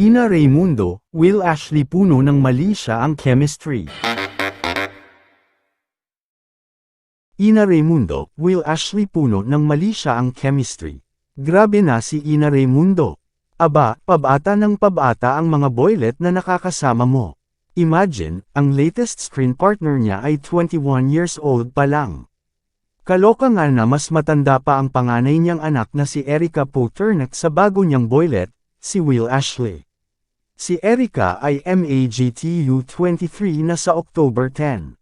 Ina Raimundo, Will Ashley puno ng mali siya ang chemistry. Ina Raimundo, Will Ashley puno ng mali siya ang chemistry. Grabe na si Ina Raimundo. Aba, pabata ng pabata ang mga boylet na nakakasama mo. Imagine, ang latest screen partner niya ay 21 years old pa lang. Kaloka nga na mas matanda pa ang panganay niyang anak na si Erica Poternak sa bago niyang boylet, si Will Ashley. Si Erica ay MAGTU 23 na sa October 10.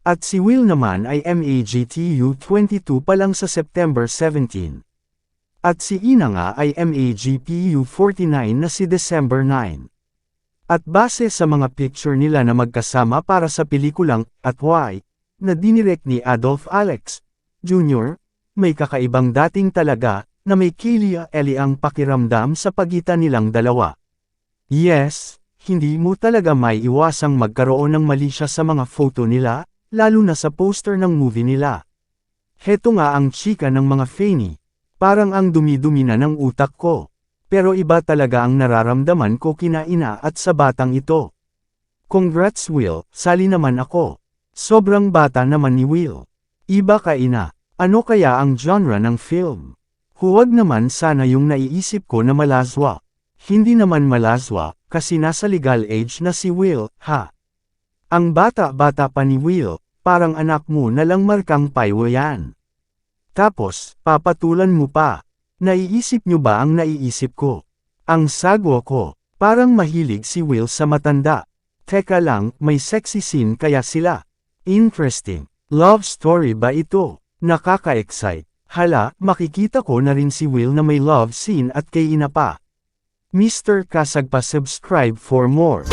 At si Will naman ay MAGTU 22 pa lang sa September 17. At si Ina nga ay MAGPU 49 na si December 9. At base sa mga picture nila na magkasama para sa pelikulang At Why, na dinirect ni Adolf Alex Jr., may kakaibang dating talaga na may Kilia Eli ang pakiramdam sa pagitan nilang dalawa. Yes, hindi mo talaga may iwasang magkaroon ng mali siya sa mga photo nila, lalo na sa poster ng movie nila. Heto nga ang chika ng mga Fanny. Parang ang dumi-dumi na ng utak ko. Pero iba talaga ang nararamdaman ko kina ina at sa batang ito. Congrats Will, sali naman ako. Sobrang bata naman ni Will. Iba ka ina. Ano kaya ang genre ng film? Huwag naman sana yung naiisip ko na malazwa. Hindi naman malazwa, kasi nasa legal age na si Will, ha? Ang bata-bata pa ni Will, parang anak mo na lang markang paywo yan. Tapos, papatulan mo pa. Naiisip nyo ba ang naiisip ko? Ang sagwa ko, parang mahilig si Will sa matanda. Teka lang, may sexy scene kaya sila. Interesting. Love story ba ito? Nakaka-excite. Hala, makikita ko na rin si Will na may love scene at kay ina pa. Mr. Kasag pa subscribe for more.